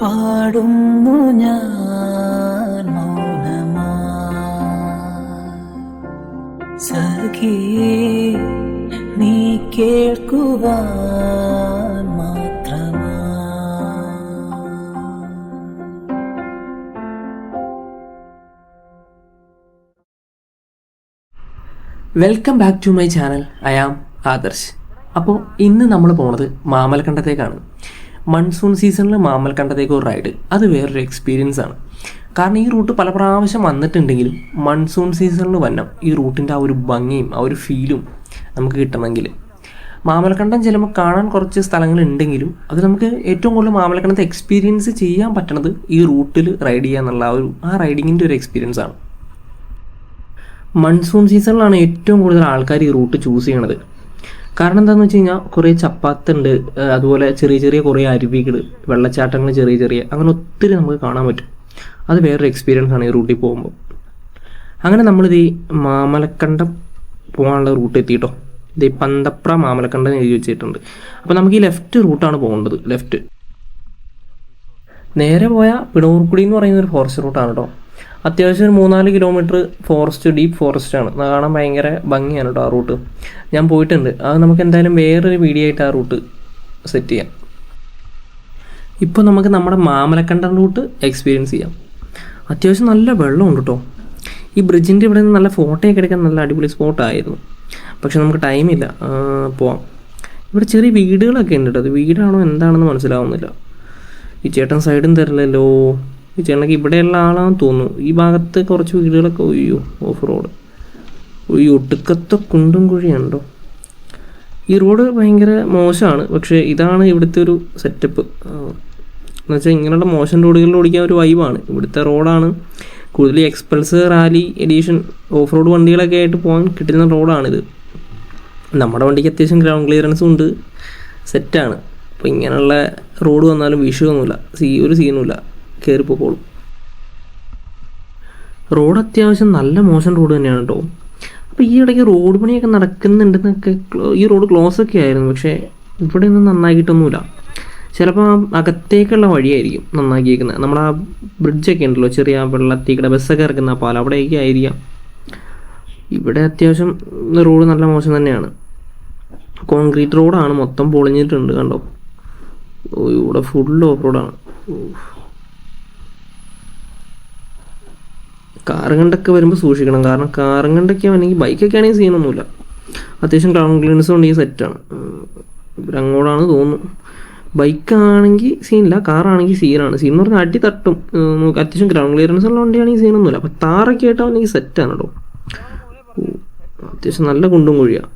പാടുന്നു ഞാൻ മൗനമാ. സഖി നീ കേൾക്കുക മാത്രമാ. Welcome back to my channel. I am Adarsh. അപ്പോൾ ഇന്ന് നമ്മൾ പോണത് മാമലക്കണ്ടത്തേക്കാണ്. മൺസൂൺ സീസണിലെ മാമലക്കണ്ടത്തേക്ക് ഒരു റൈഡ് അത് വേറൊരു എക്സ്പീരിയൻസ് ആണ്. കാരണം ഈ റൂട്ട് പല പ്രാവശ്യം വന്നിട്ടുണ്ടെങ്കിലും മൺസൂൺ സീസണിൽ വന്ന ഈ റൂട്ടിന്റെ ആ ഒരു ഭംഗിയും ആ ഒരു ഫീലും നമുക്ക് കിട്ടണമെങ്കിൽ. മാമലക്കണ്ടം ചിലപ്പോൾ കാണാൻ കുറച്ച് സ്ഥലങ്ങളുണ്ടെങ്കിലും അത് നമുക്ക് ഏറ്റവും കൂടുതൽ മാമലക്കണ്ടത്തെ എക്സ്പീരിയൻസ് ചെയ്യാൻ പറ്റണത് ഈ റൂട്ടിൽ റൈഡ് ചെയ്യുക എന്നുള്ള ആ ഒരു ആ റൈഡിങ്ങിന്റെ ഒരു എക്സ്പീരിയൻസ് ആണ്. മൺസൂൺ സീസണിലാണ് ഏറ്റവും കൂടുതൽ ആൾക്കാർ ഈ റൂട്ട് ചൂസ് ചെയ്യണത്. കാരണം എന്താണെന്ന് വെച്ച് കഴിഞ്ഞാൽ കുറേ ചപ്പാത്തുണ്ട് അതുപോലെ ചെറിയ ചെറിയ കുറേ അരുവികൾ വെള്ളച്ചാട്ടങ്ങൾ ചെറിയ ചെറിയ അങ്ങനെ ഒത്തിരി നമുക്ക് കാണാൻ പറ്റും. അത് വേറൊരു എക്സ്പീരിയൻസ് ആണ് ഈ റൂട്ടിൽ പോകുമ്പോൾ അങ്ങനെ നമ്മളിത് ഈ മാമലക്കണ്ടം പോകാനുള്ള റൂട്ട് എത്തിയിട്ടോ ഇത് പന്തപ്ര മാമലക്കണ്ടം എഴുതി വെച്ചിട്ടുണ്ട്. അപ്പോൾ നമുക്ക് ഈ ലെഫ്റ്റ് റൂട്ടാണ് പോകേണ്ടത് ലെഫ്റ്റ് നേരെ പോയ പിണൂർക്കുടി എന്ന് പറയുന്ന ഒരു ഫോറസ്റ്റ് റൂട്ടാണ് കേട്ടോ അത്യാവശ്യം ഒരു മൂന്നാൽ കിലോമീറ്റർ ഫോറസ്റ്റ് ഡീപ്പ് ഫോറസ്റ്റ് ആണ്. കാണാൻ ഭയങ്കര ഭംഗിയാണ് കേട്ടോ ആ റൂട്ട് ഞാൻ പോയിട്ടുണ്ട്. അത് നമുക്ക് എന്തായാലും വേറൊരു വീഡിയോ ആയിട്ട് ആ റൂട്ട് സെറ്റ് ചെയ്യാം. ഇപ്പോൾ നമുക്ക് നമ്മുടെ മാമലക്കണ്ടൻ റൂട്ട് എക്സ്പീരിയൻസ് ചെയ്യാം. അത്യാവശ്യം നല്ല വെള്ളമുണ്ട് കേട്ടോ ഈ ബ്രിഡ്ജിന്റെ ഇവിടെ നിന്ന് നല്ല ഫോട്ടോയൊക്കെ എടുക്കാൻ നല്ല അടിപൊളി സ്പോട്ടായിരുന്നു പക്ഷെ നമുക്ക് ടൈമില്ല പോവാം. ഇവിടെ ചെറിയ വീടുകളൊക്കെ ഉണ്ട് കേട്ടോ അത് വീടാണോ എന്താണെന്ന് മനസ്സിലാവുന്നില്ല. ഈ ചേട്ടൻ സൈഡും തരില്ലല്ലോ. ചേട്ടനൊക്കെ ഇവിടെയുള്ള ആളാണെന്ന് തോന്നുന്നു. ഈ ഭാഗത്ത് കുറച്ച് വീടുകളൊക്കെ ഒയ്യോ ഓഫ് റോഡ്. ഒയ്യോ ഒടുക്കത്തെ കുണ്ടും കുഴിയുണ്ടോ? ഈ റോഡ് ഭയങ്കര മോശമാണ്. പക്ഷേ ഇതാണ് ഇവിടുത്തെ ഒരു സെറ്റപ്പ് എന്നുവെച്ചാൽ ഇങ്ങനെയുള്ള മോശം റോഡുകളിൽ ഓടിക്കാൻ ഒരു വൈബാണ് ഇവിടുത്തെ റോഡാണ്. കൂടുതൽ express rally edition off road വണ്ടികളൊക്കെ ആയിട്ട് പോകാൻ കിട്ടുന്ന റോഡാണിത്. നമ്മുടെ വണ്ടിക്ക് അത്യാവശ്യം ഗ്രൗണ്ട് ക്ലിയറൻസും ഉണ്ട്. സെറ്റാണ് അപ്പോൾ ഇങ്ങനെയുള്ള റോഡ് വന്നാലും വിഷയമൊന്നുമില്ല സീ ഒരു സീനുമില്ല കയറി പോക്കോളും റോഡ് അത്യാവശ്യം നല്ല മോശം റോഡ് തന്നെയാണ് കേട്ടോ. അപ്പോൾ ഈ ഇടയ്ക്ക് റോഡ് പണിയൊക്കെ നടക്കുന്നുണ്ടെന്നൊക്കെ ഈ റോഡ് ക്ലോസ് ഒക്കെ ആയിരുന്നു. പക്ഷേ ഇവിടെ ഒന്നും നന്നാക്കിയിട്ടൊന്നുമില്ല ചിലപ്പോൾ ആ അകത്തേക്കുള്ള വഴിയായിരിക്കും നന്നാക്കിയേക്കുന്നത്. നമ്മുടെ ആ ബ്രിഡ്ജൊക്കെ ഉണ്ടല്ലോ ചെറിയ വെള്ളത്തേക്കിടെ ബസ്സൊക്കെ ഇറക്കുന്ന ആ പാലം അവിടെയൊക്കെ ആയിരിക്കാം. ഇവിടെ അത്യാവശ്യം റോഡ് നല്ല മോശം തന്നെയാണ്. കോൺക്രീറ്റ് റോഡാണ് മൊത്തം പൊളിഞ്ഞിട്ടുണ്ട് കണ്ടോ. ഇവിടെ ഫുൾ ഓഫ് റോഡാണ് കാറും കണ്ടൊക്കെ വരുമ്പോൾ സൂക്ഷിക്കണം. കാരണം കാറുകണ്ടൊക്കെ ആണെങ്കിൽ ബൈക്കൊക്കെ ആണെങ്കിൽ സീനൊന്നുമില്ല അത്യാവശ്യം ഗ്രൗണ്ട് ക്ലീനൻസ് ഉണ്ടെങ്കിൽ സെറ്റാണ് ഇവരങ്ങോടാണ് അങ്ങോട്ടാണ് തോന്നുന്നു. ബൈക്കാണെങ്കിൽ സീനില്ല കാറാണെങ്കിൽ സീനാണ് സീൻ എന്ന് പറഞ്ഞാൽ അടി തട്ടും. നമുക്ക് അത്യാവശ്യം ഗ്രൗണ്ട് ക്ലിയറൻസ് ഉള്ള വണ്ടിയാണെങ്കിൽ സീനൊന്നുമില്ല അപ്പം താറൊക്കെ ആയിട്ടാണെങ്കിൽ സെറ്റാണ് കേട്ടോ അത്യാവശ്യം നല്ല കുണ്ടും കുഴിയാണ്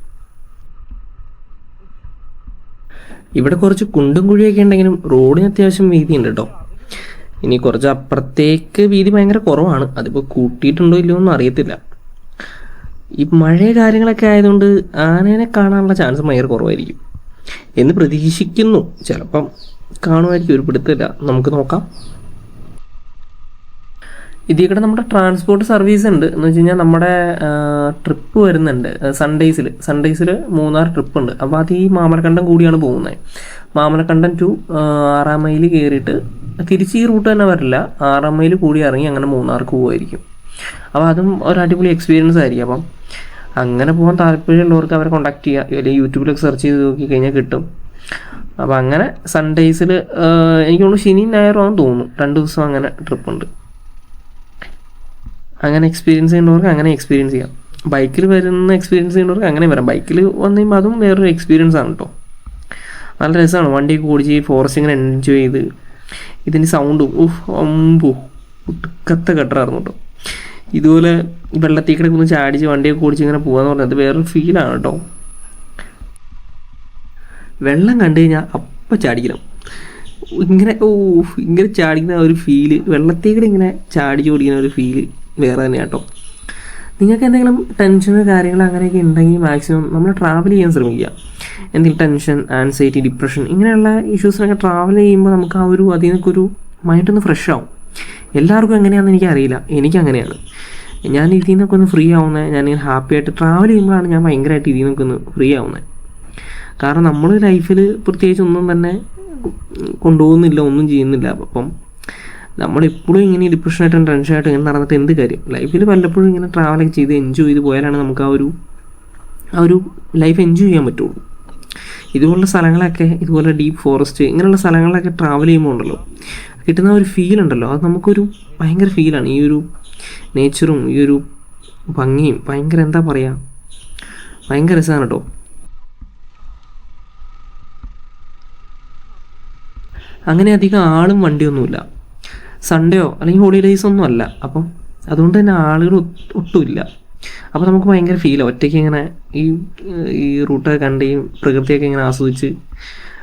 ഇവിടെ കുറച്ച് കുണ്ടും കുഴിയൊക്കെ ഉണ്ടെങ്കിലും റോഡിന് അത്യാവശ്യം വീതി ഉണ്ട് കേട്ടോ ഇനി കുറച്ച് അപ്പുറത്തേക്ക് വീതി ഭയങ്കര കുറവാണ്. അതിപ്പോൾ കൂട്ടിയിട്ടുണ്ടോ ഇല്ലയോ ഒന്നും അറിയത്തില്ല. ഈ മഴ കാര്യങ്ങളൊക്കെ ആയതുകൊണ്ട് ആനേനെ കാണാനുള്ള ചാൻസ് ഭയങ്കര കുറവായിരിക്കും. എന്ന് പ്രതീക്ഷിക്കുന്നു. ചിലപ്പം കാണുമായിരിക്കും ഒരു നമുക്ക് നോക്കാം. ഇതിൽ നമ്മുടെ ട്രാൻസ്പോർട്ട് സർവീസ് ഉണ്ട്. എന്ന് വെച്ച് കഴിഞ്ഞാൽ നമ്മുടെ ട്രിപ്പ് വരുന്നുണ്ട്. സൺഡേയ്സിൽ സൺഡേയ്സിൽ മൂന്നാർ ട്രിപ്പ് ഉണ്ട്. അപ്പോൾ അത് ഈ മാമലക്കണ്ടം കൂടിയാണ് പോകുന്നത്. മാമലക്കണ്ടം ടു ആറാം മൈൽ കയറിയിട്ട് തിരിച്ച് ഈ റൂട്ട് തന്നെ വരില്ല. ആറാം മൈൽ കൂടി ഇറങ്ങി അങ്ങനെ മൂന്നാർക്ക് പോകുമായിരിക്കും അപ്പോൾ അതും ഒരു അടിപൊളി എക്സ്പീരിയൻസ് ആയിരിക്കും. അപ്പം അങ്ങനെ പോകാൻ താല്പര്യമുള്ളവർക്ക് അവരെ കോൺടാക്ട് ചെയ്യുക അല്ലെങ്കിൽ യൂട്യൂബിലൊക്കെ സെർച്ച് ചെയ്ത് നോക്കി കഴിഞ്ഞാൽ കിട്ടും. അപ്പോൾ അങ്ങനെ സൺഡേസിൽ എനിക്ക് തോന്നുന്നു ശനി ഞായറും തോന്നുന്നു. രണ്ട് ദിവസം അങ്ങനെ ട്രിപ്പ് ഉണ്ട്. അങ്ങനെ എക്സ്പീരിയൻസ് ചെയ്യുന്നവർക്ക് അങ്ങനെ എക്സ്പീരിയൻസ് ചെയ്യാം. ബൈക്കിൽ വരുന്ന എക്സ്പീരിയൻസ് ചെയ്യുന്നവർക്ക് അങ്ങനെ വരാം. ബൈക്കിൽ വന്നു കഴിയുമ്പോൾ അതും വേറൊരു എക്സ്പീരിയൻസ് ആണ് കേട്ടോ നല്ല രസമാണ് വണ്ടിയൊക്കെ ഓടിച്ച് ഫോറസ്റ്റ് ഇങ്ങനെ എൻജോയ് ചെയ്ത് ഇതിന്റെ സൗണ്ടും ഉഫ് അമ്പു ഉടുക്കത്ത കെട്ടറായിരുന്നു കേട്ടോ. ഇതുപോലെ വെള്ളത്തിൽ ഒന്ന് ചാടിച്ച് വണ്ടിയൊക്കെ ഓടിച്ച് ഇങ്ങനെ പോകാന്ന് പറഞ്ഞത് വേറൊരു ഫീലാണ് കേട്ടോ. വെള്ളം കണ്ടു കഴിഞ്ഞാൽ അപ്പം ചാടിക്കണം. ഇങ്ങനെ ഓ ഇങ്ങനെ ചാടിക്കുന്ന ഒരു ഫീൽ വെള്ളത്തേക്കിടെ ഇങ്ങനെ ചാടി ഓടിക്കുന്ന ഒരു ഫീൽ വേറെ തന്നെയാണ് കേട്ടോ. നിങ്ങൾക്ക് എന്തെങ്കിലും ടെൻഷനോ കാര്യങ്ങളോ അങ്ങനെയൊക്കെ ഉണ്ടെങ്കിൽ മാക്സിമം നമ്മൾ ട്രാവൽ ചെയ്യാൻ ശ്രമിക്കുക. എന്തെങ്കിലും ടെൻഷൻ ആൻസൈറ്റി ഡിപ്രഷൻ ഇങ്ങനെയുള്ള ഇഷ്യൂസിനൊക്കെ ട്രാവൽ ചെയ്യുമ്പോൾ നമുക്ക് ആ ഒരു അതിൽ നിന്നൊക്കെ ഒരു മൈൻഡ് ഒന്ന് ഫ്രഷ് ആവും. എല്ലാവർക്കും എങ്ങനെയാണെന്ന് എനിക്കറിയില്ല. എനിക്കങ്ങനെയാണ് ഞാൻ ഇതിൽ നിന്നൊക്കെ ഒന്ന് ഫ്രീ ആവുന്നത് ഞാൻ ഇങ്ങനെ ഹാപ്പി ആയിട്ട് ട്രാവൽ ചെയ്യുമ്പോഴാണ് ഞാൻ ഭയങ്കരമായിട്ട് ഇതിൽ നിന്നൊക്കെ ഒന്ന് ഫ്രീ ആവുന്നത്. കാരണം നമ്മൾ ലൈഫിൽ പ്രത്യേകിച്ച് ഒന്നും തന്നെ കൊണ്ടുപോകുന്നില്ല ഒന്നും ചെയ്യുന്നില്ല. അപ്പം നമ്മളെപ്പോഴും ഇങ്ങനെ ഡിപ്രഷനായിട്ടും ടെൻഷനായിട്ടും ഇങ്ങനെ നടന്നിട്ട് എന്ത് കാര്യം? ലൈഫിൽ വല്ലപ്പോഴും ഇങ്ങനെ ട്രാവലൊക്കെ ചെയ്ത് എൻജോയ് ചെയ്ത് പോയാലാണ് നമുക്ക് ആ ഒരു ആ ഒരു ലൈഫ് എൻജോയ് ചെയ്യാൻ പറ്റുള്ളൂ. ഇതുപോലുള്ള സ്ഥലങ്ങളൊക്കെ ഇതുപോലെ ഡീപ്പ് ഫോറസ്റ്റ് ഇങ്ങനെയുള്ള സ്ഥലങ്ങളിലൊക്കെ ട്രാവൽ ചെയ്യുമ്പോൾ ഉണ്ടല്ലോ കിട്ടുന്ന ഒരു ഫീൽ ഉണ്ടല്ലോ. അത് നമുക്കൊരു ഭയങ്കര ഫീലാണ് ഈ ഒരു നേച്ചറും ഈ ഒരു ഭംഗിയും ഭയങ്കര എന്താ പറയുക ഭയങ്കര രസമാണ് കേട്ടോ. അങ്ങനെ അധികം ആളും വണ്ടിയൊന്നുമില്ല. സൺഡേയോ അല്ലെങ്കിൽ ഹോളിഡേയ്സ് ഒന്നും അല്ല. അപ്പം അതുകൊണ്ട് തന്നെ ആളുകൾ ഒട്ടുമില്ല അപ്പോൾ നമുക്ക് ഭയങ്കര ഫീലാണ് ഒറ്റയ്ക്ക് ഇങ്ങനെ ഈ ഈ റൂട്ടൊക്കെ കണ്ട് ഈ പ്രകൃതിയൊക്കെ ഇങ്ങനെ ആസ്വദിച്ച്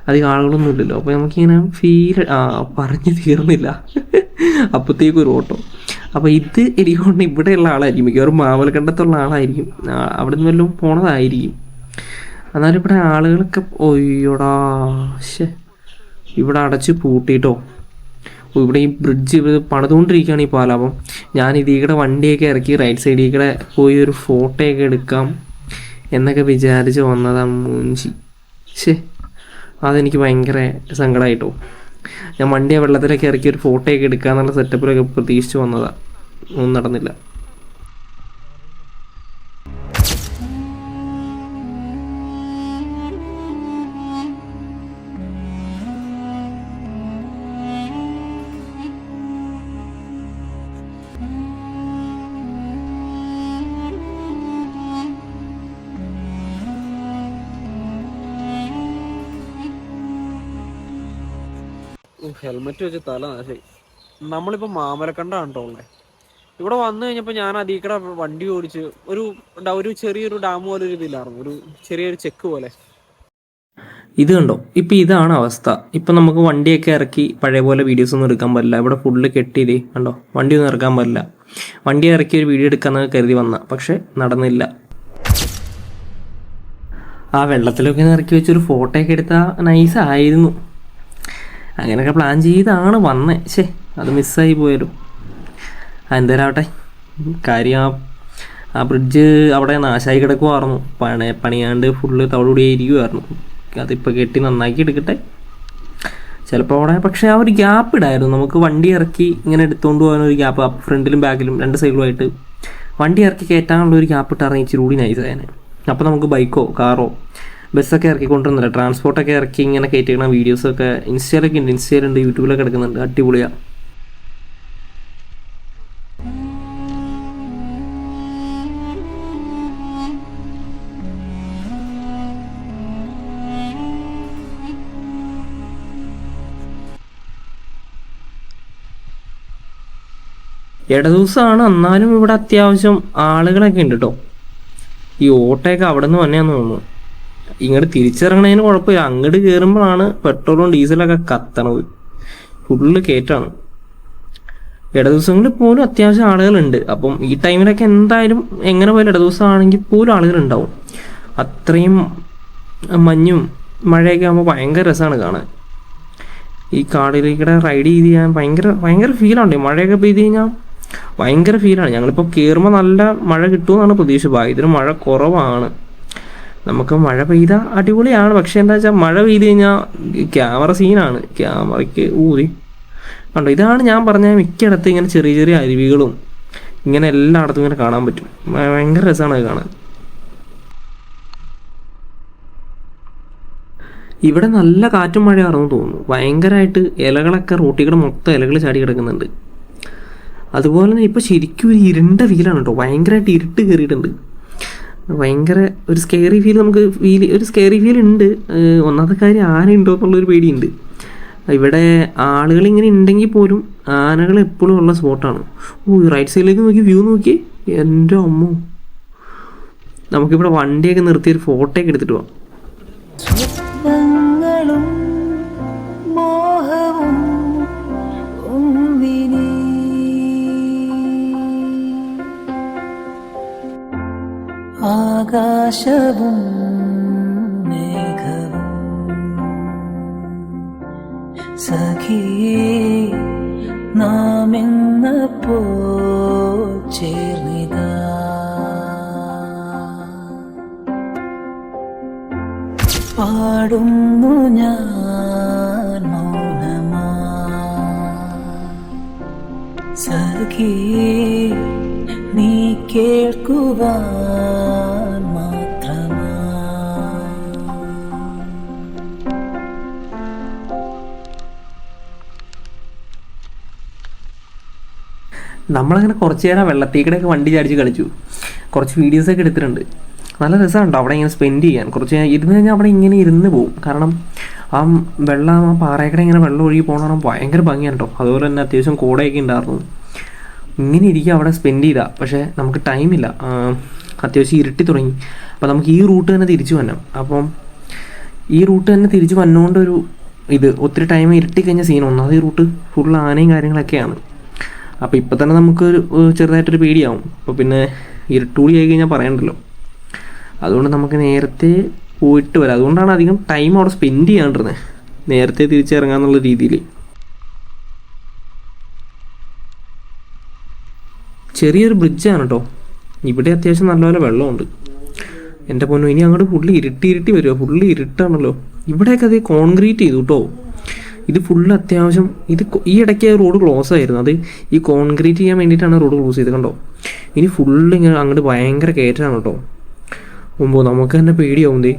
അധികം ആളുകളൊന്നും ഇല്ലല്ലോ. അപ്പോൾ നമുക്കിങ്ങനെ ഫീൽ ആ പറഞ്ഞു തീർന്നില്ല. അപ്പോഴത്തേക്കും ഒരു ഓട്ടോ. അപ്പോൾ ഇത് എനിക്ക് കൊണ്ട് ഇവിടെയുള്ള ആളായിരിക്കും. മിക്കവാറും മാവലക്കണ്ടത്തുള്ള ആളായിരിക്കും. അവിടെ നിന്ന് വല്ലതും പോണതായിരിക്കും. എന്നാലും ഇവിടെ ആളുകളൊക്കെ ഒയ്യോടാ ഇവിടെ അടച്ച് പൂട്ടിയിട്ടോ ഓ, ഇവിടെ ഈ ബ്രിഡ്ജ് പണിതുകൊണ്ടിരിക്കുകയാണ് ഈ പാലം അപ്പം ഞാൻ ഇതിൽ വണ്ടിയൊക്കെ ഇറക്കി റൈറ്റ് സൈഡിൽ കൂടെ പോയി ഒരു ഫോട്ടോയൊക്കെ എടുക്കാം എന്നൊക്കെ വിചാരിച്ച് വന്നതാണ് മൂഞ്ചി. ശേ അതെനിക്ക് ഭയങ്കര സങ്കടമായിട്ടോ ഞാൻ വണ്ടിയെ വെള്ളത്തിലൊക്കെ ഇറക്കി ഒരു ഫോട്ടോയൊക്കെ എടുക്കാന്നുള്ള സെറ്റപ്പിലൊക്കെ പ്രതീക്ഷിച്ച് വന്നതാണ് ഒന്നും നടന്നില്ല. ഹെൽമെറ്റ് വെച്ച് തല നാശായി നമ്മളിപ്പോൾ മാമലക്കണ്ടാണ് ഉള്ളത് ഇവിടെ വന്നു കഴിഞ്ഞപ്പോൾ ഞാൻ അതീക്കട വണ്ടി ഓടിച്ച് ഒരു ഒരു ചെറിയൊരു ഡാം പോലെ ഒരു ഇതില്ലായിരുന്നു ഒരു ചെറിയൊരു ചെക്ക് പോലെ. ഇത് കണ്ടോ? ഇപ്പം ഇതാണ് അവസ്ഥ. ഇപ്പം നമുക്ക് വണ്ടിയൊക്കെ ഇറക്കി പഴയ പോലെ വീഡിയോസ് ഒന്നും എടുക്കാൻ പറ്റില്ല. ഇവിടെ ഫുള്ള് കെട്ടിയില്ലേ കണ്ടോ? വണ്ടി ഒന്നും ഇറക്കാൻ പറ്റില്ല. വണ്ടി ഇറക്കി ഒരു വീഡിയോ എടുക്കാമെന്ന് കരുതി വന്ന. പക്ഷെ നടന്നില്ല. ആ വെള്ളത്തിലൊക്കെ ഇറക്കി വെച്ചൊരു ഫോട്ടോ ഒക്കെ എടുത്താൽ നൈസ് ആയിരുന്നു. അങ്ങനെയൊക്കെ പ്ലാൻ ചെയ്താണ് വന്നത് ശേ അത് മിസ്സായി പോയല്ലോ ആ എന്തേലാവട്ടെ കാര്യം ആ ആ ബ്രിഡ്ജ് അവിടെ നാശമായി കിടക്കുമായിരുന്നു പണി പണിയാണ്ട് ഫുള്ള് തവിടുകൂടിയായിരിക്കുമായിരുന്നു അതിപ്പോൾ കെട്ടി നന്നാക്കി എടുക്കട്ടെ. ചിലപ്പോൾ അവിടെ പക്ഷേ ആ ഒരു ഗ്യാപ്പ് ഇടായിരുന്നു. നമുക്ക് വണ്ടി ഇറക്കി ഇങ്ങനെ എടുത്തുകൊണ്ട് പോകാൻ ഒരു ഗ്യാപ്പ് ഫ്രണ്ടിലും ബാക്കിലും രണ്ട് സൈഡിലുമായിട്ട് വണ്ടി ഇറക്കി കയറ്റാനുള്ള ഒരു ഗ്യാപ്പ് ഇട്ടായിരുന്നു ഇച്ചിരി കൂടി നൈസായനെ അപ്പോൾ നമുക്ക് ബൈക്കോ കാറോ ബസ്സൊക്കെ ഇറക്കി കൊണ്ടുവന്നില്ല ട്രാൻസ്പോർട്ടൊക്കെ ഇറക്കി ഇങ്ങനെ കയറ്റിക്കണ വീഡിയോസൊക്കെ ഇൻസ്റ്റയിലൊക്കെ ഉണ്ട്. ഇൻസ്റ്റയിലുണ്ട് യൂട്യൂബിലൊക്കെ കിടക്കുന്നുണ്ട് അടിപൊളിയാണ് ഇടദിവസമാണ് എന്നാലും ഇവിടെ അത്യാവശ്യം ആളുകളൊക്കെ ഉണ്ട് കേട്ടോ ഈ ഓട്ടോയൊക്കെ അവിടെ നിന്ന് തന്നെയാണെന്ന് തോന്നുന്നു. ഇങ്ങോട്ട് തിരിച്ചിറങ്ങണതിന് കുഴപ്പമില്ല. അങ്ങോട്ട് കയറുമ്പോഴാണ് പെട്രോളും ഡീസലൊക്കെ കത്തണത്. ഫുള്ള് കയറ്റാണ് ഇട ദിവസങ്ങളിൽ പോലും അത്യാവശ്യം ആളുകളുണ്ട്. അപ്പം ഈ ടൈമിലൊക്കെ എന്തായാലും എങ്ങനെ പോയാലും ഇട ആണെങ്കിൽ പോലും ആളുകളുണ്ടാവും. അത്രയും മഞ്ഞും മഴയൊക്കെ ആകുമ്പോൾ ഭയങ്കര രസമാണ് കാണാൻ. ഈ കാടിലേക്കൂടെ റൈഡ് ചെയ്ത് ചെയ്യാൻ ഭയങ്കര ഭയങ്കര ഫീലാണ്. മഴയൊക്കെ പെയ്ത് കഴിഞ്ഞാൽ ഭയങ്കര ഫീലാണ്. ഞങ്ങളിപ്പോൾ കയറുമ്പോൾ നല്ല മഴ കിട്ടുമെന്നാണ് പ്രതീക്ഷ. ഭാഗ്യത്തിന് മഴ കുറവാണ്. നമുക്ക് മഴ പെയ്ത അടിപൊളിയാണ്. പക്ഷെ എന്താ വെച്ചാൽ മഴ പെയ്ത് കഴിഞ്ഞാൽ ക്യാമറ സീനാണ്. ക്യാമറയ്ക്ക് ഊതി കണ്ടോ ഇതാണ് ഞാൻ പറഞ്ഞ മിക്കയിടത്ത് ഇങ്ങനെ ചെറിയ ചെറിയ അരുവികളും ഇങ്ങനെ എല്ലായിടത്തും ഇങ്ങനെ കാണാൻ പറ്റും. ഭയങ്കര രസമാണ് അത് കാണാൻ. ഇവിടെ നല്ല കാറ്റും മഴയാണെന്ന് തോന്നുന്നു. ഭയങ്കരമായിട്ട് ഇലകളൊക്കെ റോട്ടിൽ മൊത്തം ഇലകൾ ചാടി കിടക്കുന്നുണ്ട്. അതുപോലെ തന്നെ ഇപ്പോൾ ശരിക്കും ഒരു ഇരുണ്ട ഫീലാണ് കേട്ടോ. ഭയങ്കരമായിട്ട് ഇരുട്ട് കയറിയിട്ടുണ്ട് ഭയങ്കര ഒരു സ്കെയറി ഫീൽ നമുക്ക് ഫീൽ ഒരു സ്കെയറി ഫീൽ ഉണ്ട്. ഒന്നാമത്തെ കാര്യം ആനയുണ്ടോ എന്നുള്ളൊരു പേടിയുണ്ട്. ഇവിടെ ആളുകൾ ഇങ്ങനെ ഉണ്ടെങ്കിൽ പോലും ആനകൾ എപ്പോഴും ഉള്ള സ്പോട്ടാണ് ഓ റൈറ്റ് സൈഡിലേക്ക് നോക്കി വ്യൂ നോക്കി. എന്റെ അമ്മ. നമുക്കിവിടെ വണ്ടിയൊക്കെ നിർത്തി ഒരു ഫോട്ടോ ഒക്കെ എടുത്തിട്ട് പോവാം. ആകാശവും മേഘവും സഖി നാം എന്നപ്പോ ചേർന്നിത. പാടുന്നു ഞാൻ മൗനമാ. സഖി നീ കേൾക്കുവാൻ നമ്മളങ്ങനെ കുറച്ച് നേരം വെള്ളത്തേക്കടെയൊക്കെ വണ്ടി ചാടിച്ച് കളിച്ചു. കുറച്ച് വീഡിയോസൊക്കെ എടുത്തിട്ടുണ്ട്. നല്ല രസമുണ്ടോ അവിടെ ഇങ്ങനെ സ്പെൻഡ് ചെയ്യാൻ. കുറച്ച് ഇരുന്ന് കഴിഞ്ഞാൽ അവിടെ ഇങ്ങനെ ഇരുന്ന് പോകും കാരണം ആ വെള്ളം ആ പാറയക്കടെ ഇങ്ങനെ വെള്ളം ഒഴുകി പോകണം ഭയങ്കര ഭംഗിയാണ് കേട്ടോ അതുപോലെ തന്നെ അത്യാവശ്യം കോടയൊക്കെ ഉണ്ടായിരുന്നു ഇങ്ങനെ ഇരിക്കുക അവിടെ സ്പെൻഡ് ചെയ്താ. പക്ഷേ നമുക്ക് ടൈമില്ല അത്യാവശ്യം ഇരുട്ടി തുടങ്ങി. അപ്പോൾ നമുക്ക് ഈ റൂട്ട് തന്നെ തിരിച്ചു വരണം. അപ്പം ഈ റൂട്ട് തന്നെ തിരിച്ചു വന്നുകൊണ്ടൊരു ഇത് ഒത്തിരി ടൈം ഇരുട്ടി കഴിഞ്ഞ സീൻ ഒന്നാമത് ഈ റൂട്ട് ഫുൾ ആനയും കാര്യങ്ങളൊക്കെയാണ്. അപ്പോൾ ഇപ്പം തന്നെ നമുക്ക് ചെറുതായിട്ടൊരു പേടിയാവും. അപ്പോൾ പിന്നെ ഇരുട്ടൂടി ആയി കഴിഞ്ഞാൽ പറയണ്ടല്ലോ. അതുകൊണ്ട് നമുക്ക് നേരത്തെ പോയിട്ട് വരാം. അതുകൊണ്ടാണ് അധികം ടൈം അവിടെ സ്പെൻഡ് ചെയ്യാണ്ടിരുന്നത് നേരത്തെ തിരിച്ചിറങ്ങാന്നുള്ള രീതിയിൽ. ചെറിയൊരു ബ്രിഡ്ജാണ് കേട്ടോ ഇവിടെ അത്യാവശ്യം നല്ലപോലെ വെള്ളമുണ്ട്. എന്റെ പൊന്നു ഇനി അങ്ങോട്ട് ഫുള്ള് ഇരുട്ടി ഇരുട്ടി വരുമോ ഫുള്ള് ഇരുട്ടാണല്ലോ. ഇവിടെയൊക്കെ അത് കോൺക്രീറ്റ് ചെയ്തു കേട്ടോ ഇത് ഫുള്ള് അത്യാവശ്യം ഇത് ഈ ഇടയ്ക്ക് റോഡ് ക്ലോസ് ആയിരുന്നു. അത് ഈ കോൺക്രീറ്റ് ചെയ്യാൻ വേണ്ടിയിട്ടാണ് റോഡ് ക്ലോസ് ചെയ്ത് കണ്ടോ? ഇനി ഫുള്ള് ഇങ്ങനെ അങ്ങോട്ട് ഭയങ്കര കയറ്റാണ് കേട്ടോ. മുമ്പോ നമുക്ക് തന്നെ പേടിയാവും ദേ.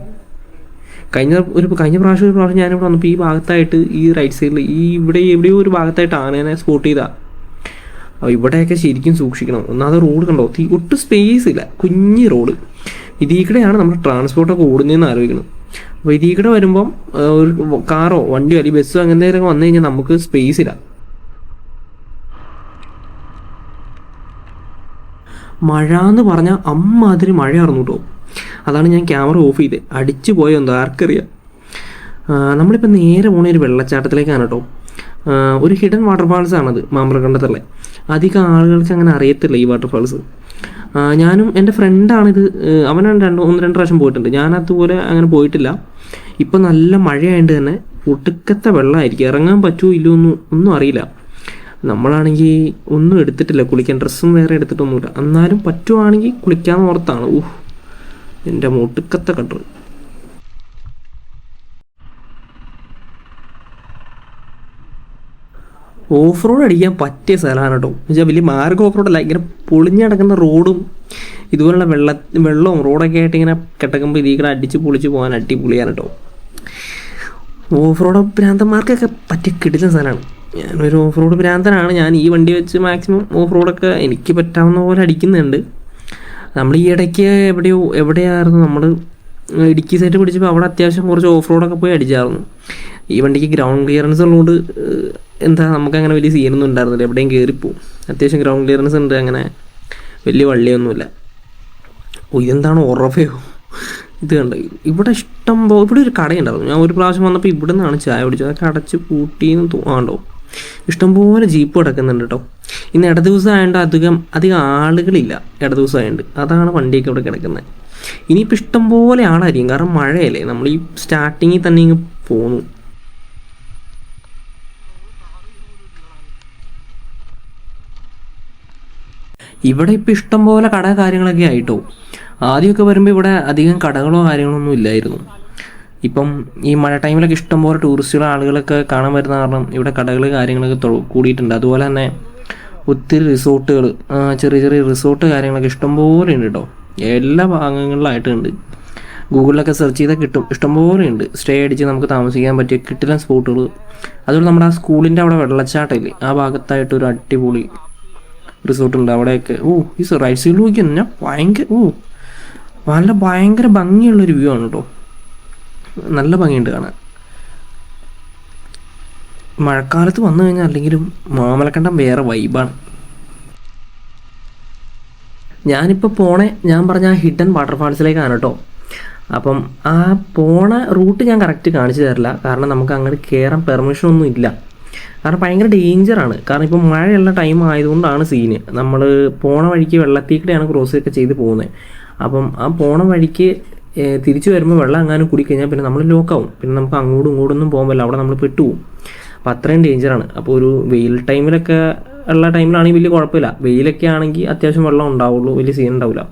കഴിഞ്ഞ ഒരു കഴിഞ്ഞ പ്രാവശ്യം ഒരു പ്രാവശ്യം ഞാനിവിടെ വന്നപ്പോൾ ഈ ഭാഗത്തായിട്ട് ഈ റൈറ്റ് സൈഡിൽ ഈ ഇവിടെ എവിടെയോ ഒരു ഭാഗത്തായിട്ട് ആനേനെ സ്പോട്ട് ചെയ്താ. അപ്പോൾ ഇവിടെയൊക്കെ ശരിക്കും സൂക്ഷിക്കണം. ഒന്നാമത് റോഡ് കണ്ടോ? ഒട്ടും സ്പേസ് ഇല്ല. കുഞ്ഞ് റോഡ് ഇതിൽ കൂടെയാണ് നമ്മുടെ ട്രാൻസ്പോർട്ടൊക്കെ ഓടുന്നതെന്ന് ആലോചിക്കണം അപ്പോൾ കൂടെ വരുമ്പം ഒരു കാറോ വണ്ടിയോ അല്ലെങ്കിൽ ബസ്സോ അങ്ങനെ വന്നു കഴിഞ്ഞാൽ നമുക്ക് സ്പേസ് ഇല്ല. മഴ എന്ന് പറഞ്ഞാൽ അമ്മാതിരി മഴ മഴയായിരുന്നു കേട്ടോ അതാണ് ഞാൻ ക്യാമറ ഓഫ് ചെയ്ത്. അടിച്ചു പോയോ എന്തോ ആർക്കറിയാം. നമ്മളിപ്പോൾ നേരെ പോണ ഒരു വെള്ളച്ചാട്ടത്തിലേക്കാണ് കേട്ടോ. ഒരു ഹിഡൻ വാട്ടർഫാൾസ് ആണത് മാമ്പ്രകണ്ടത്തുള്ള അധികം ആളുകൾക്ക് അങ്ങനെ അറിയത്തില്ല ഈ വാട്ടർഫാൾസ് ഞാനും എന്റെ ഫ്രണ്ടാണിത് അവനാണ് രണ്ട് ഒന്ന് രണ്ട് പ്രാവശ്യം പോയിട്ടുണ്ട്. ഞാൻ അതുപോലെ അങ്ങനെ പോയിട്ടില്ല. ഇപ്പം നല്ല മഴയായതുകൊണ്ട് തന്നെ ഒടുക്കത്തെ വെള്ളമായിരിക്കും. ഇറങ്ങാൻ പറ്റുമോ ഇല്ലയോ ഒന്നും ഒന്നും അറിയില്ല. നമ്മളാണെങ്കിൽ ഒന്നും എടുത്തിട്ടില്ല. കുളിക്കാൻ ഡ്രസ്സും വേറെ എടുത്തിട്ടൊന്നുമില്ല. എന്നാലും പറ്റുവാണെങ്കിൽ കുളിക്കാമെന്ന് ഓർത്താണ്. ഊഹ് എന്റെ മുട്ടുക്കത്തെ കട്ടർ ഓഫ് റോഡ് അടിക്കാൻ പറ്റിയ സ്ഥലമാണ് കേട്ടോ. എന്നുവെച്ചാൽ വലിയ മാർഗം ഓഫ് റോഡല്ല ഇങ്ങനെ പൊളിഞ്ഞ് കിടക്കുന്ന റോഡും ഇതുപോലുള്ള വെള്ള വെള്ളവും റോഡൊക്കെ ആയിട്ട് ഇങ്ങനെ കിടക്കുമ്പോൾ ഇതിൽ കൂടെ അടിച്ച് പൊളിച്ച് പോകാൻ അടിപൊളിയാണ് കേട്ടോ. ഓഫ് റോഡ് ഭ്രാന്തന്മാർക്കൊക്കെ പറ്റിയ കിടിലൻ സ്ഥലമാണ്. ഞാനൊരു ഓഫ് റോഡ് ഭ്രാന്തനാണ്. ഞാൻ ഈ വണ്ടി വെച്ച് മാക്സിമം ഓഫ് റോഡൊക്കെ എനിക്ക് പറ്റാവുന്ന പോലെ അടിക്കുന്നുണ്ട്. നമ്മൾ ഈ ഇടയ്ക്ക് എവിടെയോ എവിടെയായിരുന്നു നമ്മൾ ഇടുക്കി സൈറ്റ് പിടിച്ചപ്പോൾ അവിടെ അത്യാവശ്യം കുറച്ച് ഓഫ് റോഡൊക്കെ പോയി അടിച്ചായിരുന്നു. ഈ വണ്ടിക്ക് ഗ്രൗണ്ട് ക്ലിയറൻസ് ഉള്ളതുകൊണ്ട് എന്താ നമുക്ക് അങ്ങനെ വലിയ സീനൊന്നും ഉണ്ടായിരുന്നില്ല. എവിടെയും കയറിപ്പോവും അത്യാവശ്യം ഗ്രൗണ്ട് ക്ലിയറൻസ് ഉണ്ട്. അങ്ങനെ വലിയ വള്ളിയൊന്നുമില്ല. ഓ ഇതെന്താണ് ഉറവയോ? ഇത് കണ്ട? ഇവിടെ ഇഷ്ടം പോ ഇവിടെ ഒരു കടയുണ്ടായിരുന്നു. ഞാൻ ഒരു പ്രാവശ്യം വന്നപ്പോൾ ഇവിടെ നിന്നാണ് ചായ കുടിച്ചത്. അതൊക്കെ അടച്ച് പൂട്ടിയെന്ന് തോന്നാണ്ടോ ഇഷ്ടംപോലെ ജീപ്പ് കിടക്കുന്നുണ്ട് കേട്ടോ. ഇന്ന് ഇട ദിവസം ആയതുകൊണ്ട് അധികം അധികം ആളുകളില്ല ഇട ദിവസം ആയതുകൊണ്ട് അതാണ് വണ്ടിയൊക്കെ ഇവിടെ കിടക്കുന്നത് ഇനിയിപ്പോൾ ഇഷ്ടംപോലെ ആളായിരിക്കും. കാരണം മഴയല്ലേ. നമ്മൾ ഈ സ്റ്റാർട്ടിങ്ങിൽ തന്നെ ഇങ്ങ് പോന്നു. ഇവിടെ ഇപ്പം ഇഷ്ടം പോലെ കട കാര്യങ്ങളൊക്കെ ആയിട്ടോ. ആദ്യമൊക്കെ വരുമ്പോൾ ഇവിടെ അധികം കടകളോ കാര്യങ്ങളോ ഒന്നും ഇല്ലായിരുന്നു. ഇപ്പം ഈ മഴ ടൈമിലൊക്കെ ഇഷ്ടം പോലെ ടൂറിസ്റ്റുകൾ ആളുകളൊക്കെ കാണാൻ വരുന്ന കാരണം ഇവിടെ കടകൾ കാര്യങ്ങളൊക്കെ കൂടിയിട്ടുണ്ട്. അതുപോലെ തന്നെ ഒത്തിരി റിസോർട്ടുകൾ ചെറിയ ചെറിയ റിസോർട്ട് കാര്യങ്ങളൊക്കെ ഇഷ്ടംപോലെ ഉണ്ട് കേട്ടോ എല്ലാ ഭാഗങ്ങളിലായിട്ടും ഉണ്ട് ഗൂഗിളിലൊക്കെ സെർച്ച് ചെയ്താൽ കിട്ടും. ഇഷ്ടംപോലെ ഉണ്ട്. സ്റ്റേ അടിച്ച് നമുക്ക് താമസിക്കാൻ പറ്റിയ കിട്ടില്ല സ്പോട്ടുകൾ അതുപോലെ നമ്മുടെ ആ സ്കൂളിന്റെ അവിടെ വെള്ളച്ചാട്ടമില്ലേ? ആ ഭാഗത്തായിട്ട് ഒരു അടിപൊളി റിസോർട്ട് ഉണ്ട് അവിടെയൊക്കെ. ഓ ഈ റൈറ്റ് സൈഡിൽ നോക്കി ഞാൻ ഭയങ്കര ഓ നല്ല ഭയങ്കര ഭംഗിയുള്ളൊരു വ്യൂ ആണ് കേട്ടോ നല്ല ഭംഗിയുണ്ട് കാണാൻ. മഴക്കാലത്ത് വന്നു കഴിഞ്ഞാൽ അല്ലെങ്കിലും മാമലക്കണ്ടം വേറെ വൈബാണ് ഞാനിപ്പോൾ പോണേ ഞാൻ പറഞ്ഞ ആ ഹിഡൻ വാട്ടർഫാൾസിലേക്കാണ് കേട്ടോ അപ്പം ആ പോണ റൂട്ട് ഞാൻ കറക്റ്റ് കാണിച്ചു തരില്ല. കാരണം നമുക്ക് അങ്ങോട്ട് കയറാൻ പെർമിഷൻ ഒന്നും ഇല്ല. കാരണം ഭയങ്കര ഡേഞ്ചറാണ് കാരണം ഇപ്പോൾ മഴയുള്ള ടൈം ആയതുകൊണ്ടാണ് സീന് നമ്മൾ പോണ വഴിക്ക് വെള്ളത്തിക്കടെയാണ് ക്രോസ് ഒക്കെ ചെയ്ത് പോകുന്നത് അപ്പം ആ പോണ വഴിക്ക് തിരിച്ചു വരുമ്പോൾ വെള്ളം എങ്ങാനും കുടിക്കഴിഞ്ഞാൽ പിന്നെ നമ്മൾ ലോക്കാവും പിന്നെ നമുക്ക് അങ്ങോട്ടും ഇങ്ങോട്ടും ഒന്നും പറ്റില്ല. അവിടെ നമ്മൾ പെട്ടുപോകും അപ്പോൾ അത്രയും ഡേഞ്ചറാണ് അപ്പോൾ ഒരു വെയിൽ ടൈമിലൊക്കെ ഉള്ള ടൈമിലാണെങ്കിൽ വലിയ കുഴപ്പമില്ല. വെയിലൊക്കെ ആണെങ്കിൽ അത്യാവശ്യം വെള്ളം ഉണ്ടാവുള്ളൂ. വലിയ സീൻ ഉണ്ടാവില്ല.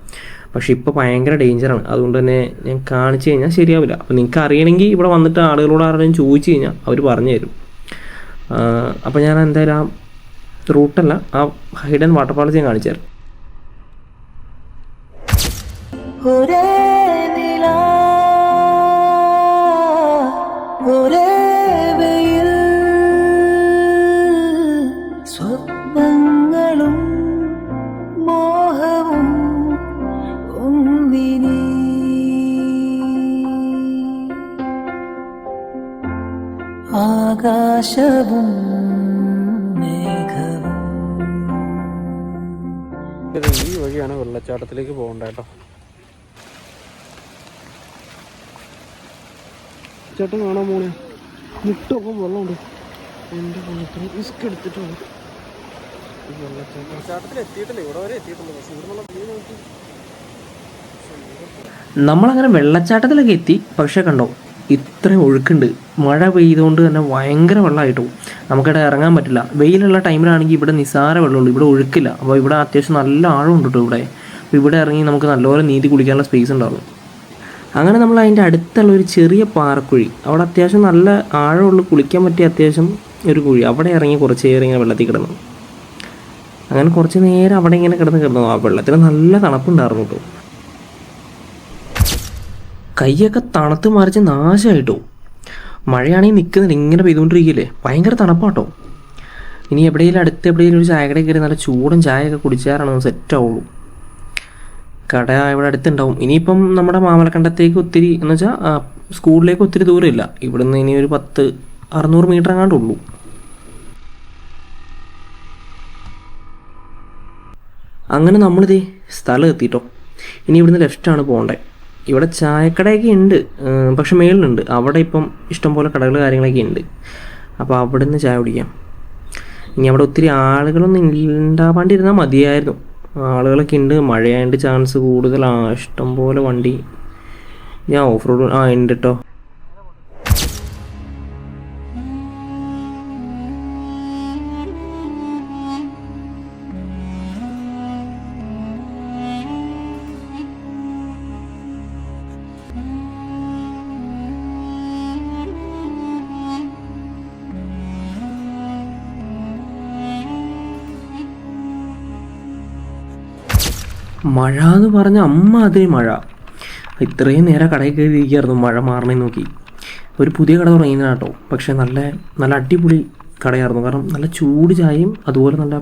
പക്ഷെ ഇപ്പോൾ ഭയങ്കര ഡേഞ്ചറാണ് അതുകൊണ്ട് തന്നെ ഞാൻ കാണിച്ചു കഴിഞ്ഞാൽ ശരിയാവില്ല. അപ്പോൾ നിങ്ങൾക്ക് അറിയണമെങ്കിൽ ഇവിടെ വന്നിട്ട് ആളുകളോട് ആരോടും ചോദിച്ചു കഴിഞ്ഞാൽ അവർ പറഞ്ഞു തരും. അപ്പോൾ ഞാൻ എന്തായാലും ആ റൂട്ടല്ല ആ ഹിഡൻ വാട്ടർഫാൾസ് ഞാൻ കാണിച്ചു തരാം. ഒരേ നില ഒരേ ആകാശവും ഈ വഴിയാണ് വെള്ളച്ചാട്ടത്തിലേക്ക് പോകണ്ട കേട്ടോ. ചേട്ടൻ കാണാൻ പോണേ. മുട്ടൊപ്പം വെള്ളമുണ്ട്. എന്റെ വെള്ളത്തിൽ റിസ്ക് എടുത്തിട്ട് വേണം ഈ വെള്ളച്ചാട്ടം. വെള്ളച്ചാട്ടത്തിൽ എത്തിയിട്ടില്ല. ഇവിടെ വരെ എത്തിയിട്ടില്ല. പക്ഷേ ഇവിടെ നിന്നുള്ള വ്യൂ നോക്കി. നമ്മളങ്ങനെ വെള്ളച്ചാട്ടത്തിലൊക്കെ എത്തി. പക്ഷേ കണ്ടോ ഇത്ര ഒഴുക്കുണ്ട്. മഴ പെയ്തുകൊണ്ട് തന്നെ ഭയങ്കര വെള്ളമായിട്ട് പോകും. നമുക്കിവിടെ ഇറങ്ങാൻ പറ്റില്ല. വെയിലുള്ള ടൈമിലാണെങ്കിൽ ഇവിടെ നിസാര വെള്ളമുള്ളൂ. ഇവിടെ ഒഴുക്കില്ല. അപ്പോൾ ഇവിടെ അത്യാവശ്യം നല്ല ആഴമുണ്ട് കേട്ടോ ഇവിടെ. അപ്പോൾ ഇവിടെ ഇറങ്ങി നമുക്ക് നല്ലപോലെ നീതി കുളിക്കാനുള്ള സ്പേസ് ഉണ്ടാവും. അങ്ങനെ നമ്മൾ അതിന്റെ അടുത്തുള്ള ഒരു ചെറിയ പാറക്കുഴി. അവിടെ അത്യാവശ്യം നല്ല ആഴമുള്ള കുളിക്കാൻ പറ്റിയ അത്യാവശ്യം ഒരു കുഴി. അവിടെ ഇറങ്ങി കുറച്ച് നേരം ഇങ്ങനെ വെള്ളത്തിൽ കിടന്നു. അങ്ങനെ കുറച്ച് നേരം അവിടെ ഇങ്ങനെ കിടന്ന് കിടന്നു. ആ വെള്ളത്തിന് നല്ല തണുപ്പുണ്ടായിരുന്നു കേട്ടോ. കൈയൊക്കെ തണുത്ത് മറിച്ച് നാശമായിട്ടോ മഴയാണെങ്കിൽ നിൽക്കുന്നില്ല ഇങ്ങനെ പെയ്തുകൊണ്ടിരിക്കില്ലേ? ഭയങ്കര തണുപ്പാട്ടോ. ഇനി എവിടെയെങ്കിലും അടുത്ത് എവിടെയെങ്കിലും ഒരു ചായക്കടയിൽ കയറി നല്ല ചൂടൻ ചായയൊക്കെ സെറ്റ് ആവുള്ളൂ. കട ഇവിടെ അടുത്തുണ്ടാവും. ഇനിയിപ്പം നമ്മുടെ മാമലക്കണ്ടത്തേക്ക് ഒത്തിരി എന്ന് വെച്ചാൽ സ്കൂളിലേക്ക് ഒത്തിരി ദൂരമില്ല. ഇവിടുന്ന് ഇനി ഒരു പത്ത് അറുന്നൂറ് മീറ്റർ എങ്ങാണ്ടുള്ളൂ അങ്ങനെ നമ്മളിതേ സ്ഥലം എത്തിയിട്ടോ ഇനി ഇവിടുന്ന് ലെഫ്റ്റാണ് പോകേണ്ടത് ഇവിടെ ചായക്കടയൊക്കെ ഉണ്ട് പക്ഷെ മേളിലുണ്ട്. അവിടെ ഇപ്പം ഇഷ്ടംപോലെ കടകൾ കാര്യങ്ങളൊക്കെ ഉണ്ട്. അപ്പോൾ അവിടെ നിന്ന് ചായ കുടിക്കാം. ഇനി അവിടെ ഒത്തിരി ആളുകളൊന്നും ഉണ്ടാവാണ്ടിരുന്നാൽ മതിയായിരുന്നു. ആളുകളൊക്കെ ഉണ്ട് മഴയായതുകൊണ്ട് ചാൻസ് കൂടുതലാണ് ഇഷ്ടംപോലെ വണ്ടി. ഞാൻ ഓഫ് റോഡ് ആ ഉണ്ട് കേട്ടോ മഴ എന്ന് പറഞ്ഞ അമ്മ അതേ മഴ. ഇത്രയും നേരം കടയിൽ കയറിയിരിക്കുകയായിരുന്നു മഴ മാറണേ നോക്കി. ഒരു പുതിയ കട തുടങ്ങിയതാണ് കേട്ടോ. പക്ഷേ നല്ല നല്ല അടിപൊളി കടയായിരുന്നു. കാരണം നല്ല ചൂട് ചായയും അതുപോലെ നല്ല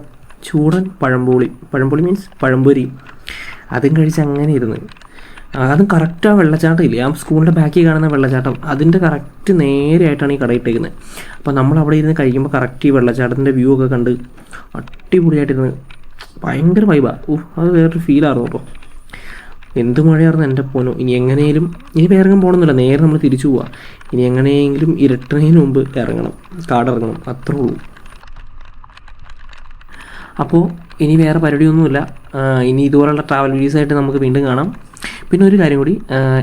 ചൂടൻ പഴംപൊളി. പഴംപൊളി മീൻസ് പഴംപൊരി. അതും കഴിച്ച് അങ്ങനെ ഇരുന്ന്. അതും കറക്റ്റ് വെള്ളച്ചാട്ടം ഇല്ലേ? ആ സ്കൂളിന്റെ ബാക്കിൽ കാണുന്ന വെള്ളച്ചാട്ടം. അതിന്റെ കറക്റ്റ് നേരെയായിട്ടാണ് ഈ കട ഇട്ടേക്കുന്നത്. അപ്പോൾ നമ്മൾ അവിടെ ഇരുന്ന് കഴിക്കുമ്പോൾ കറക്റ്റ് ഈ വെള്ളച്ചാട്ടത്തിന്റെ വ്യൂ ഒക്കെ കണ്ട് അടിപൊളിയായിട്ടിരുന്ന് ഭയങ്കര വൈബാ ഓ അത് വേറൊരു ഫീലായിരുന്നു കേട്ടോ എന്ത് മഴയായിരുന്നു എന്റെ പോനോ ഇനി എങ്ങനെയും ഇനി വേറെ എങ്ങും പോകണമെന്നില്ല നേരെ നമ്മൾ തിരിച്ചു പോവാം. ഇനി എങ്ങനെയെങ്കിലും ഇരട്ടണതിന് മുമ്പ് ഇറങ്ങണം. കാടിറങ്ങണം അത്രേ ഉള്ളൂ. അപ്പോൾ ഇനി വേറെ പരിപാടിയൊന്നുമില്ല. ഇനി ഇതുപോലുള്ള ട്രാവൽ വീഡിയോസ് ആയിട്ട് നമുക്ക് വീണ്ടും കാണാം. പിന്നെ ഒരു കാര്യം കൂടി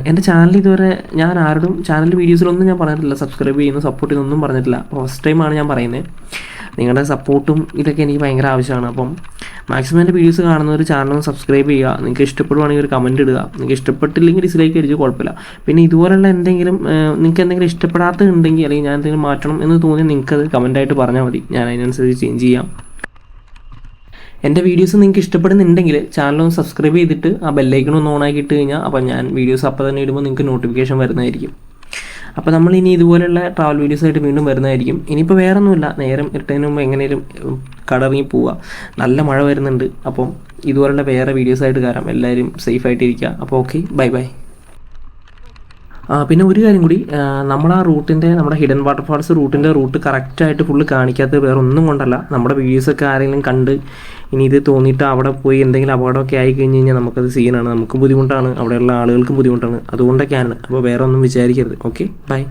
എന്റെ ചാനൽ ഇതുവരെ ഞാൻ ആരോടും ചാനൽ വീഡിയോസിലൊന്നും ഞാൻ പറഞ്ഞിട്ടില്ല. സബ്സ്ക്രൈബ് ചെയ്യുന്നു സപ്പോർട്ട് ചെയ്യുന്നൊന്നും പറഞ്ഞിട്ടില്ല. ഫസ്റ്റ് ടൈമാണ് ഞാൻ പറയുന്നത്. നിങ്ങളുടെ സപ്പോർട്ടും ഇതൊക്കെ എനിക്ക് ഭയങ്കര ആവശ്യമാണ്. അപ്പം മാക്സിമം എന്റെ വീഡിയോസ് കാണുന്നവർ ചാനൽ സബ്സ്ക്രൈബ് ചെയ്യുക. നിങ്ങൾക്ക് ഇഷ്ടപ്പെടുവാണെങ്കിൽ ഒരു കമന്റ് ഇടുക. നിങ്ങൾക്ക് ഇഷ്ടപ്പെട്ടില്ലെങ്കിൽ ഡിസ്ലൈക്ക് അടിച്ച് കുഴപ്പമില്ല. പിന്നെ ഇതുപോലുള്ള എന്തെങ്കിലും നിങ്ങൾക്ക് എന്തെങ്കിലും ഇഷ്ടപ്പെടാത്തതുണ്ടെങ്കിൽ അല്ലെങ്കിൽ ഞാൻ എന്തെങ്കിലും മാറ്റണം എന്ന് തോന്നി നിങ്ങൾക്കത് കമന്റായിട്ട് പറഞ്ഞാൽ മതി. ഞാൻ അതിനനുസരിച്ച് ചേഞ്ച് ചെയ്യാം. എന്റെ വീഡിയോസ് നിങ്ങൾക്ക് ഇഷ്ടപ്പെടുന്നുണ്ടെങ്കിൽ ചാനലൊന്ന് സബ്സ്ക്രൈബ് ചെയ്തിട്ട് ആ ബെല്ലൈക്കൺ ഒന്ന് ഓൺ ആക്കിയിട്ട് കഴിഞ്ഞാൽ അപ്പോൾ ഞാൻ വീഡിയോസ് അപ്പോൾ തന്നെ ഇടുമ്പോൾ നിങ്ങൾക്ക് നോട്ടിഫിക്കേഷൻ വരുന്നതായിരിക്കും. അപ്പോൾ നമ്മൾ ഇനി ഇതുപോലെയുള്ള ട്രാവൽ വീഡിയോസായിട്ട് വീണ്ടും വരുന്നതായിരിക്കും. ഇനിയിപ്പോൾ വേറെ ഒന്നുമില്ല നേരം ഇട്ടതിന് മുമ്പ് എങ്ങനെയും കടറിങ്ങി പോവുക നല്ല മഴ വരുന്നുണ്ട്. അപ്പം ഇതുപോലുള്ള വേറെ വീഡിയോസായിട്ട് കയറാം എല്ലാവരും സേഫായിട്ടിരിക്കുക അപ്പോൾ ഓക്കെ ബൈ ബൈ പിന്നെ ഒരു കാര്യം കൂടി നമ്മൾ ആ റൂട്ടിന്റെ നമ്മുടെ ഹിഡൻ വാട്ടർഫാൾസ് റൂട്ടിന്റെ റൂട്ട് കറക്റ്റായിട്ട് ഫുള്ള് കാണിക്കാത്തത് വേറെ ഒന്നും കൊണ്ടല്ല. നമ്മുടെ വീഡിയോസൊക്കെ ആരെങ്കിലും കണ്ട് ഇനി ഇത് തോന്നിയിട്ട് അവിടെ പോയി എന്തെങ്കിലും അപകടമൊക്കെ ആയി കഴിഞ്ഞ് കഴിഞ്ഞാൽ നമുക്കത് സീനാണ് നമുക്ക് ബുദ്ധിമുട്ടാണ്. അവിടെയുള്ള ആളുകൾക്കും ബുദ്ധിമുട്ടാണ്. അതുകൊണ്ടൊക്കെയാണ്. അപ്പോൾ വേറെ ഒന്നും വിചാരിക്കരുത്. Okay bye